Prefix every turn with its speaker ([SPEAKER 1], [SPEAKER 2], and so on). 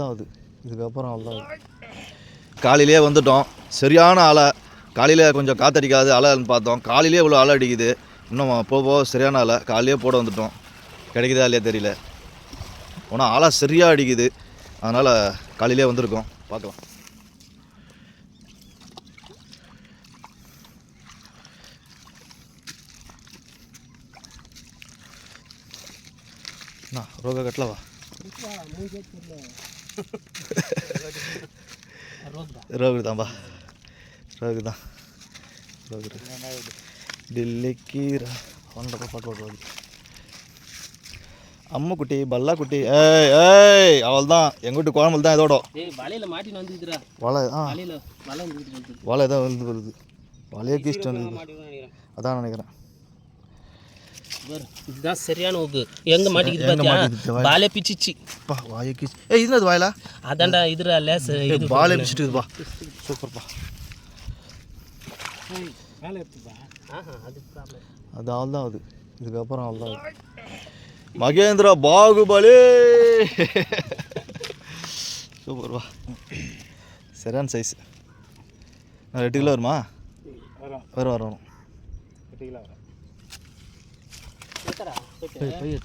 [SPEAKER 1] தான் அது இதுக்கப்புறம் அவ்வளோதான்
[SPEAKER 2] காலையிலே வந்துட்டோம். சரியான அலை. காலையில் கொஞ்சம் காத்தடிக்காது அலைன்னு பார்த்தோம். காலையிலே இவ்வளோ அலை அடிக்குது. இன்னும் போக போக சரியான அலை. காலையிலே போட வந்துட்டோம். கிடைக்குதா இல்லையா தெரியல. ஆனால் அலை சரியாக அடிக்குது. அதனால் காலையிலே வந்திருக்கோம். பார்க்கலாம். ரோக கட்டலவா ரோகு தான்பா ரோகு தான் ரோகு டில்லிக்கு ஒன்றரை பாட்டு ரோகு அம்மா குட்டி பல்லா குட்டி ஏய் ஏய் அவள் தான் எங்கள் வீட்டு குழம்பு தான் இதோட.
[SPEAKER 3] வலையில மாட்டின்னு
[SPEAKER 2] வலை ஆ.
[SPEAKER 3] வலை வந்து
[SPEAKER 2] தான் வந்து வருது வலையே கீஸ்ட் வந்து அதான் நினைக்கிறேன்.
[SPEAKER 3] இதுதான் சரியான உப்பு எங்க மாட்டிக்குது
[SPEAKER 2] எங்க மாட்டிக்குது
[SPEAKER 3] பாத்தியா? பாலே பிச்சிச்சு.
[SPEAKER 2] அப்பா வாயை கீஸ் ஏய் இது அது வாயிலா?
[SPEAKER 3] அதான்டா இதுடா லேஸ் இது
[SPEAKER 2] பாலே பிடிச்சிட்டுப்பா சூப்பர்ப்பா
[SPEAKER 3] ஆஹா அது ப்ராப்ளம்
[SPEAKER 1] அது அவள் தான் அது. இதுக்கப்புறம் அவ்வளோதான் அது.
[SPEAKER 2] மகேந்திரா பாகுபலி. சூப்பர்ப்பா சரியான சைஸ் நான் ரெண்டு கிலோ வருமா? வரும். வரும் வரும்.
[SPEAKER 3] 不不认识